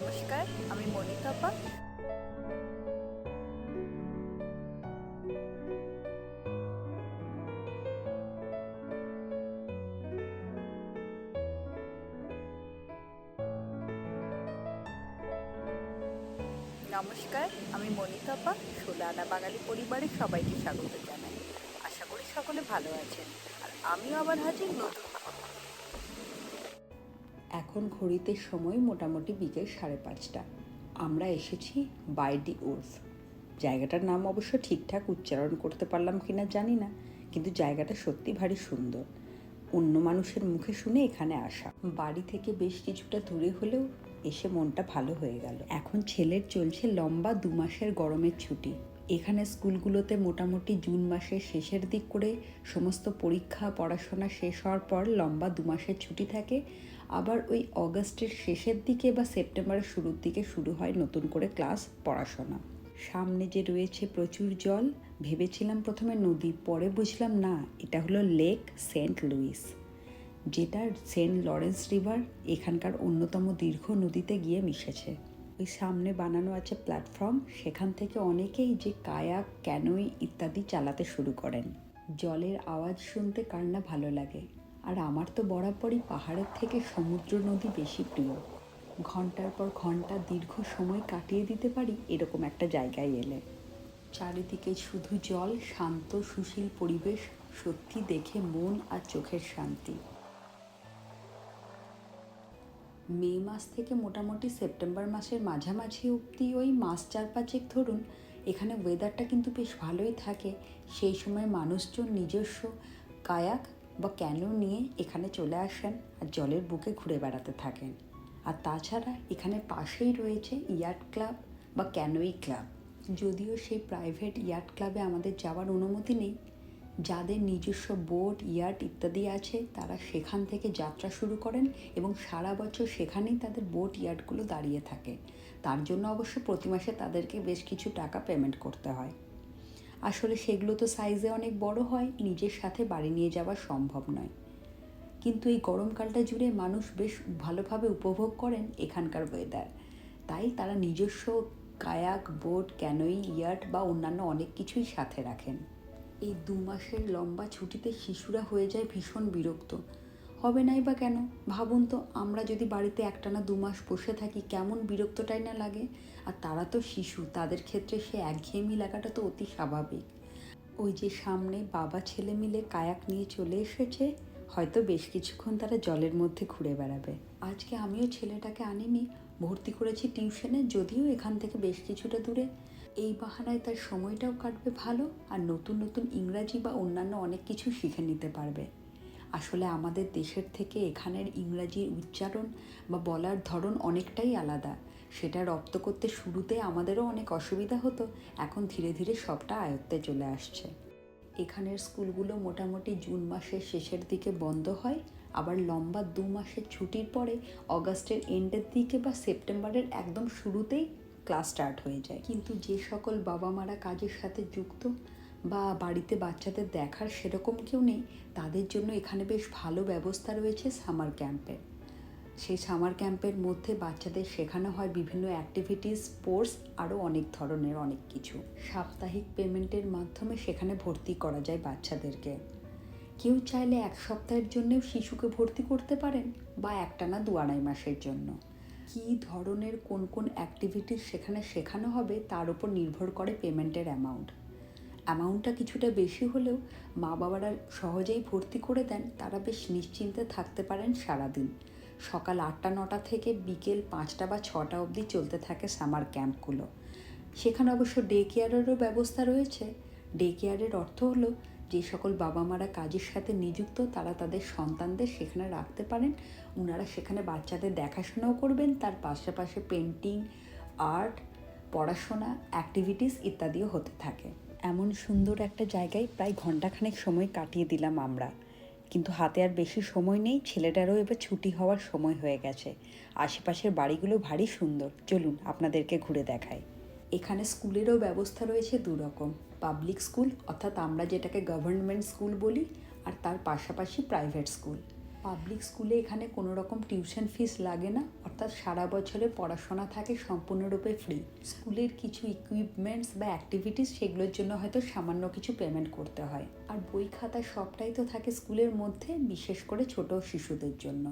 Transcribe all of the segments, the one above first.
নমস্কার, আমি মনিতাপা নমস্কার, আমি মনিতাপা সোলানা বাঙালি পরিবারের সবাইকে স্বাগত জানাই। আশা করি সকলে ভালো আছেন। আর আমিও আবার হাজির নতুন এখন ঘড়িতে সময় মোটামুটি বিকেল সাড়ে পাঁচটা। আমরা এসেছি বাই বাইডি উর্ফ জায়গাটার নাম অবশ্য ঠিকঠাক উচ্চারণ করতে পারলাম কিনা জানি না, কিন্তু জায়গাটা সত্যি ভারী সুন্দর। অন্য মানুষের মুখে শুনে এখানে আসা। বাড়ি থেকে বেশ কিছুটা দূরে হলেও এসে মনটা ভালো হয়ে গেল। এখন ছেলের চলছে লম্বা দু মাসের গরমের ছুটি। এখানে স্কুলগুলোতে মোটামুটি জুন মাসের শেষের দিক করে সমস্ত পরীক্ষা, পড়াশোনা শেষ হওয়ার পর লম্বা দু মাসের ছুটি থাকে। আবার ওই অগাস্টের শেষের দিকে বা সেপ্টেম্বরের শুরুর দিকে শুরু হয় নতুন করে ক্লাস পড়াশোনা। সামনে যে রয়েছে প্রচুর জল, ভেবেছিলাম প্রথমে নদী, পরে বুঝলাম না, এটা হলো লেক সেন্ট লুইস যেটা সেন্ট লরেন্স রিভার এখানকার অন্যতম দীর্ঘ নদীতে গিয়ে মিশেছে। ওই সামনে বানানো আছে প্ল্যাটফর্ম সেখান থেকে অনেকেই যে কায়াক ক্যানোই ইত্যাদি চালাতে শুরু করেন। জলের আওয়াজ শুনতে কার না ভালো লাগে। আর আমার তো বরাবরই পাহাড়ের থেকে সমুদ্র নদী বেশি প্রিয়। ঘণ্টার পর ঘণ্টা দীর্ঘ সময় কাটিয়ে দিতে পারি এরকম একটা জায়গায় এলে। চারিদিকে শুধু জল, শান্ত, সুশীল পরিবেশ, সত্যি দেখে মন আর চোখের শান্তি। মে মাস থেকে মোটামুটি সেপ্টেম্বর মাসের মাঝামাঝি অবধি ওই মাস চার পাঁচেক ধরুন, এখানে ওয়েদারটা কিন্তু বেশ ভালোই থাকে। সেই সময় মানুষজন নিজস্ব কায়াক বা ক্যানো নিয়ে এখানে চলে আসেন আর জলের বুকে ঘুরে বেড়াতে থাকেন। আর তাছাড়া এখানে পাশেই রয়েছে ইয়াট ক্লাব বা ক্যানোই ক্লাব যদিও সেই প্রাইভেট ইয়াট ক্লাবে আমাদের যাওয়ার অনুমতি নেই যাদের নিজস্ব বোট ইয়াট ইত্যাদি আছে, তারা সেখান থেকে যাত্রা শুরু করেন এবং সারা বছর সেখানেই তাদের বোট ইয়াটগুলো দাঁড়িয়ে থাকে। তার জন্য অবশ্য প্রতি মাসে তাদেরকে বেশ কিছু টাকা পেমেন্ট করতে হয়। আসলে সেগুলো তো সাইজে অনেক বড় হয়, নিজের সাথে বাড়ি নিয়ে যাওয়া সম্ভব নয়। কিন্তু এই গরমকালটা জুড়ে মানুষ বেশ ভালোভাবে উপভোগ করেন এখানকার ওয়েদার তাই তারা নিজস্ব কায়াক, বোট ক্যানোই ইয়াট বা অন্যান্য অনেক কিছুই সাথে রাখেন। এই দু মাসের লম্বা ছুটিতে শিশুরা হয়ে যায় ভীষণ বিরক্ত। হবে নাই বা কেন? ভাবুন তো, আমরা যদি বাড়িতে একটানা দু মাস বসে থাকি, কেমন বিরক্তটাই না লাগে। আর তারা তো শিশু, তাদের ক্ষেত্রে সে একঘেয়েমি লাগাটা তো অতি স্বাভাবিক। ওই যে সামনে বাবা ছেলে মিলে কায়াক নিয়ে চলে এসেছে, হয়তো বেশ কিছুক্ষণ তারা জলের মধ্যে ঘুরে বেড়াবে। আজকে আমিও ছেলেটাকে আনিনি, ভর্তি করেছি টিউশনে, যদিও এখান থেকে বেশ কিছুটা দূরে। এই বাহানায় তার সময়টাও কাটবে ভালো আর নতুন নতুন ইংরাজি বা অন্যান্য অনেক কিছু শিখে নিতে পারবে। আসলে আমাদের দেশের থেকে এখানের ইংরাজির উচ্চারণ বা বলার ধরন অনেকটাই আলাদা। সেটা রপ্ত করতে শুরুতে আমাদেরও অনেক অসুবিধা হতো, এখন ধীরে ধীরে সবটা আয়ত্তে চলে আসছে। এখানের স্কুলগুলো মোটামুটি জুন মাসের শেষের দিকে বন্ধ হয়, আবার লম্বা দু মাসের ছুটির পরে অগাস্টের এন্ডের দিকে বা সেপ্টেম্বরের একদম শুরুতেই ক্লাস স্টার্ট হয়ে যায়। কিন্তু যে সকল বাবা মারা কাজের সাথে যুক্ত বা বাড়িতে বাচ্চাদের দেখার সেরকম কেউ নেই, তাদের জন্য এখানে বেশ ভালো ব্যবস্থা রয়েছে সামার ক্যাম্পের সেই সামার ক্যাম্পের মধ্যে বাচ্চাদের শেখানো হয় বিভিন্ন অ্যাক্টিভিটিস স্পোর্টস আরও অনেক ধরনের অনেক কিছু। সাপ্তাহিক পেমেন্টের মাধ্যমে সেখানে ভর্তি করা যায় বাচ্চাদেরকে। কেউ চাইলে এক সপ্তাহের জন্যেও শিশুকে ভর্তি করতে পারেন বা একটানা দু আড়াই মাসের জন্য। কী ধরনের কোন কোন অ্যাক্টিভিটিস সেখানে শেখানো হবে তার উপর নির্ভর করে পেমেন্টের অ্যামাউন্ট অ্যামাউন্টটা কিছুটা বেশি হলেও মা বাবারা সহজেই ভর্তি করে দেন, তারা বেশ নিশ্চিন্তে থাকতে পারেন সারাদিন। সকাল আটটা, নটা থেকে বিকেল পাঁচটা বা ছটা অবধি চলতে থাকে সামার ক্যাম্পগুলো সেখানে অবশ্য ডে কেয়ারেরও ব্যবস্থা রয়েছে। ডে কেয়ারের অর্থ হলো যে সকল বাবা মারা কাজের সাথে নিযুক্ত, তারা তাদের সন্তানদের সেখানে রাখতে পারেন। ওনারা সেখানে বাচ্চাদের দেখাশোনাও করবেন। তার পাশাপাশি পেন্টিং আর্ট পড়াশোনা অ্যাক্টিভিটিস ইত্যাদিও হতে থাকে। এমন সুন্দর একটা জায়গায় প্রায় ঘন্টাখানেক সময় কাটিয়ে দিলাম আমরা। কিন্তু হাতে আর বেশি সময় নেই, ছেলেটারও এবার ছুটি হওয়ার সময় হয়ে গেছে। আশেপাশের বাড়িগুলো ভারী সুন্দর। চলুন, আপনাদেরকে ঘুরে দেখাই। এখানে স্কুলেরও ব্যবস্থা রয়েছে দু রকম পাবলিক স্কুল অর্থাৎ আমরা যেটাকে গভর্নমেন্ট স্কুল বলি, আর তার পাশাপাশি প্রাইভেট স্কুল পাবলিক স্কুলে এখানে কোনো রকম টিউশন ফিস লাগে না, অর্থাৎ সারা বছরে পড়াশোনা থাকে সম্পূর্ণরূপে ফ্রি স্কুলের কিছু ইকুইপমেন্টস বা অ্যাক্টিভিটিস সেগুলোর জন্য হয়তো সামান্য কিছু পেমেন্ট করতে হয়। আর বই খাতা সবটাই তো থাকে স্কুলের মধ্যে, বিশেষ করে ছোট শিশুদের জন্য।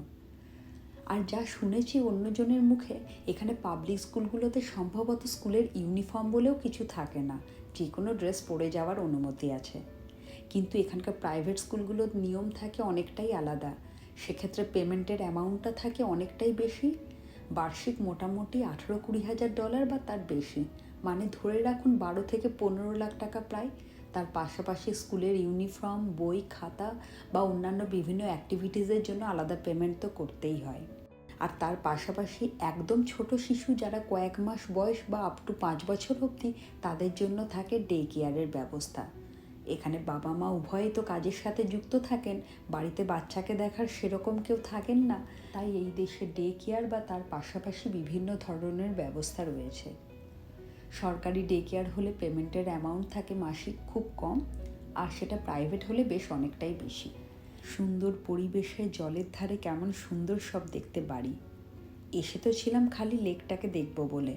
আর যা শুনেছি অন্যজনের মুখে, এখানে পাবলিক স্কুলগুলোতে সম্ভবত স্কুলের ইউনিফর্ম বলেও কিছু থাকে না। যে কোনো ড্রেস পরে যাওয়ার অনুমতি আছে। কিন্তু এখানকার প্রাইভেট স্কুলগুলোর নিয়ম থাকে অনেকটাই আলাদা। সেক্ষেত্রে পেমেন্টের অ্যামাউন্টটা থাকে অনেকটাই বেশি। বার্ষিক মোটামুটি আঠেরো কুড়ি হাজার ডলার বা তার বেশি। মানে ধরে রাখুন বারো থেকে পনেরো লাখ টাকা প্রায়। তার পাশাপাশি স্কুলের ইউনিফর্ম বই, খাতা বা অন্যান্য বিভিন্ন অ্যাক্টিভিটিসের জন্য আলাদা পেমেন্ট তো করতেই হয়। আর তার পাশাপাশি একদম ছোট শিশু যারা কয়েক মাস বয়স বা আপ টু পাঁচ বছর অবধি তাদের জন্য থাকে ডে কেয়ারের ব্যবস্থা। এখানে বাবা মা উভয়ই তো কাজের সাথে যুক্ত থাকেন, বাড়িতে বাচ্চাকে দেখার সেরকম কেউ থাকেন না। তাই এই দেশে ডে কেয়ার বা তার পাশাপাশি বিভিন্ন ধরনের ব্যবস্থা রয়েছে। সরকারি ডে কেয়ার হলে পেমেন্টের অ্যামাউন্ট থাকে মাসিক খুব কম, আর সেটা প্রাইভেট হলে বেশ অনেকটাই বেশি। সুন্দর পরিবেশে জলের ধারে কেমন সুন্দর সব দেখতে বাড়ি। এসে তো ছিলাম খালি লেকটাকে দেখব বলে,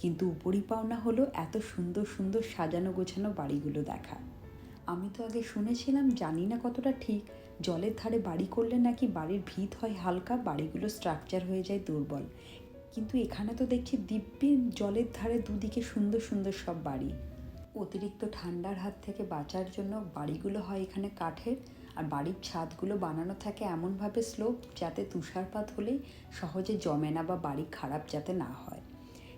কিন্তু উপরি পাওনা হলো এত সুন্দর সুন্দর সাজানো গোছানো বাড়িগুলো দেখা। আমি তো আগে শুনেছিলাম, জানি না কতটা ঠিক, জলের ধারে বাড়ি করলে নাকি বাড়ির ভিত হয় হালকা, বাড়িগুলো স্ট্রাকচার হয়ে যায় দুর্বল। কিন্তু এখানে তো দেখছি দিব্যি জলের ধারে দুদিকে সুন্দর সুন্দর সব বাড়ি। অতিরিক্ত ঠান্ডার হাত থেকে বাঁচার জন্য বাড়িগুলো হয় এখানে কাঠের আর বাড়ির ছাদগুলো বানানো থাকে এমনভাবে স্লোপ যাতে তুষারপাত হলেই সহজে জমে না বা বাড়ি খারাপ যাতে না হয়।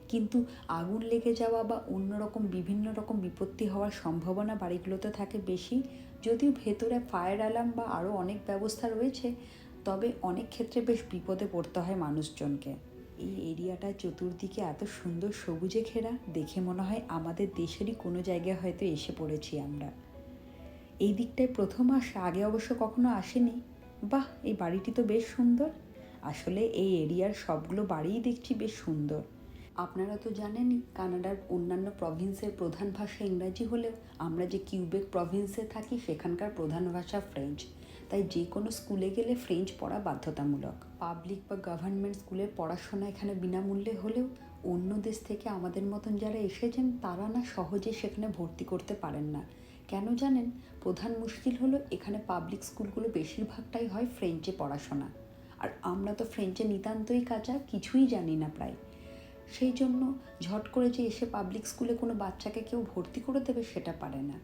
কিন্তু আগুন লেগে যাওয়া বা অন্যরকম বিভিন্ন রকম বিপত্তি হওয়ার সম্ভাবনা বাড়িগুলোতে থাকে বেশি। যদিও ভেতরে ফায়ার অ্যালার্ম বা আরও অনেক ব্যবস্থা রয়েছে, তবে অনেক ক্ষেত্রে বেশ বিপদে পড়তে হয় মানুষজনকে। এই এরিয়াটা চতুর্দিকে এত সুন্দর সবুজে ঘেরা, দেখে মনে হয় আমাদের দেশেরই কোনো জায়গায় হয়তো এসে পড়েছি আমরা। এই দিকটায় প্রথম আসা, আগে অবশ্য কখনো আসেনি। বাহ, এই বাড়িটি তো বেশ সুন্দর। আসলে এই এরিয়ার সবগুলো বাড়িই দেখছি বেশ সুন্দর। আপনারা তো জানেনই, কানাডার অন্যান্য প্রভিন্সের প্রধান ভাষা ইংরাজি হলেও আমরা যে কিউবেক প্রভিন্সে থাকি, সেখানকার প্রধান ভাষা ফ্রেঞ্চ। তাই যে কোনো স্কুলে গেলে ফ্রেঞ্চ পড়া বাধ্যতামূলক। পাবলিক বা গভর্নমেন্ট স্কুলের পড়াশোনা এখানে বিনামূল্যে হলেও অন্য দেশ থেকে আমাদের মতন যারা এসেছেন, তারা না সহজে সেখানে ভর্তি করতে পারেন না। কেন জানেন? প্রধান মুশকিল হলো এখানে পাবলিক স্কুলগুলো বেশিরভাগটাই হয় ফ্রেঞ্চে পড়াশোনা। আর আমরা তো ফ্রেঞ্চে নিতান্তই কাঁচা, কিছুই জানি না প্রায়। সেই জন্য ঝট করে যে এসে পাবলিক স্কুলে কোনো বাচ্চাকে কেউ ভর্তি করে দেবে সেটা পারে না।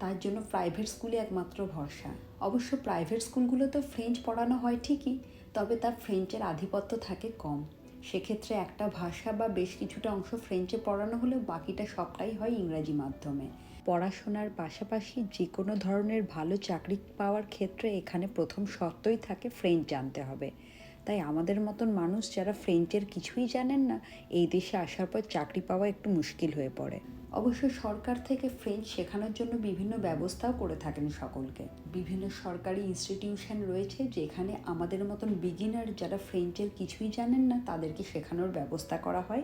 তার জন্য প্রাইভেট স্কুলে একমাত্র ভরসা। অবশ্য প্রাইভেট স্কুলগুলোতে ফ্রেঞ্চ পড়ানো হয় ঠিকই, তবে তার ফ্রেঞ্চের আধিপত্য থাকে কম। সেক্ষেত্রে একটা ভাষা বা বেশ কিছুটা অংশ ফ্রেঞ্চে পড়ানো হলেও বাকিটা সবটাই হয় ইংরাজি মাধ্যমে। পড়াশোনার পাশাপাশি যে কোনো ধরনের ভালো চাকরি পাওয়ার ক্ষেত্রে এখানে প্রথম শর্তই থাকে ফ্রেঞ্চ জানতে হবে। তাই আমাদের মতন মানুষ যারা ফ্রেঞ্চের কিছুই জানেন না, এই দেশে আসার পর চাকরি পাওয়া একটু মুশকিল হয়ে পড়ে। অবশ্য সরকার থেকে ফ্রেঞ্চ শেখানোর জন্য বিভিন্ন ব্যবস্থাও করে থাকেন সকলকে। বিভিন্ন সরকারি ইনস্টিটিউশন রয়েছে যেখানে আমাদের মতন বিগিনার যারা ফ্রেঞ্চের কিছুই জানেন না, তাদেরকে শেখানোর ব্যবস্থা করা হয়।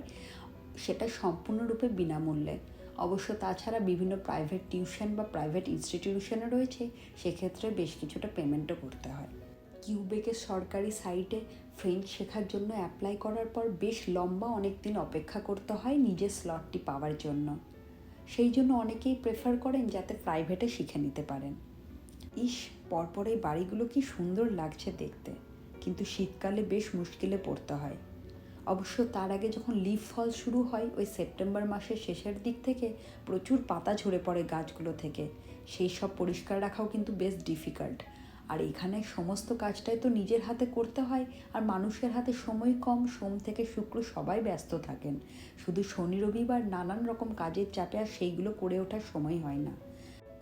সেটা সম্পূর্ণরূপে বিনামূল্যে। অবশ্য তাছাড়া বিভিন্ন প্রাইভেট টিউশন বা প্রাইভেট ইনস্টিটিউশনও রয়েছে, সেক্ষেত্রে বেশ কিছুটা পেমেন্টও করতে হয়। কিউবেকের সরকারি সাইটে ফ্রেঞ্চ শেখার জন্য অ্যাপ্লাই করার পর বেশ লম্বা অনেক দিন অপেক্ষা করতে হয় নিজের স্লটটি পাওয়ার জন্য। সেই জন্য অনেকেই প্রেফার করেন যাতে প্রাইভেটে শিখে নিতে পারেন। ইস, পরপর এই বাড়িগুলো কি সুন্দর লাগছে দেখতে। কিন্তু শীতকালে বেশ মুশকিলে পড়তে হয়। অবশ্য তার আগে যখন লিফ ফল শুরু হয়, ওই সেপ্টেম্বর মাসের শেষের দিক থেকে প্রচুর পাতা ঝরে পড়ে গাছগুলো থেকে। সেই সব পরিষ্কার রাখাও কিন্তু বেশ ডিফিকাল্ট আর এখানে সমস্ত কাজটাই তো নিজের হাতে করতে হয়, আর মানুষের হাতে সময় কম, সোম থেকে শুক্র সবাই ব্যস্ত থাকেন। শুধু শনি, রবিবার নানান রকম কাজের চাপে আর সেইগুলো করে ওঠার সময় হয় না।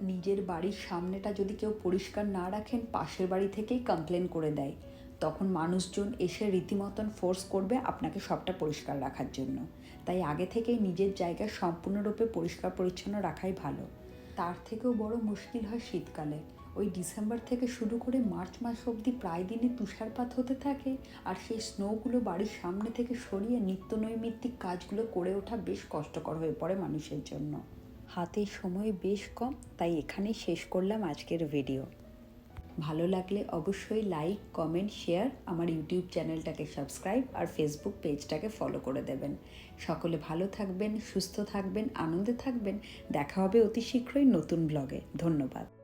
নিজের বাড়ির সামনেটা যদি কেউ পরিষ্কার না রাখেন, পাশের বাড়ি থেকেই কমপ্লেন করে দেয়। তখন মানুষজন এসে রীতিমতন ফোর্স করবে আপনাকে সবটা পরিষ্কার রাখার জন্য। তাই আগে থেকেই নিজের জায়গা সম্পূর্ণরূপে পরিষ্কার পরিচ্ছন্ন রাখাই ভালো। তার থেকেও বড় মুশকিল হয় শীতকালে। ওই ডিসেম্বর থেকে শুরু করে মার্চ মাস অবধি প্রায় দিনই তুষারপাত হতে থাকে আর সেই স্নোগুলো বাড়ির সামনে থেকে সরিয়ে নিত্য নৈমিত্তিক কাজগুলো করে ওঠা বেশ কষ্টকর হয়ে পড়ে মানুষের জন্য। হাতে সময় বেশ কম, তাই এখানেই শেষ করলাম আজকের ভিডিও ভালো লাগলে অবশ্যই লাইক কমেন্ট শেয়ার আমার ইউটিউব চ্যানেলটাকে সাবস্ক্রাইব আর ফেসবুক পেজটাকে ফলো করে দেবেন। সকলে ভালো থাকবেন, সুস্থ থাকবেন, আনন্দে থাকবেন। দেখা হবে অতি শীঘ্রই নতুন ব্লগে ধন্যবাদ।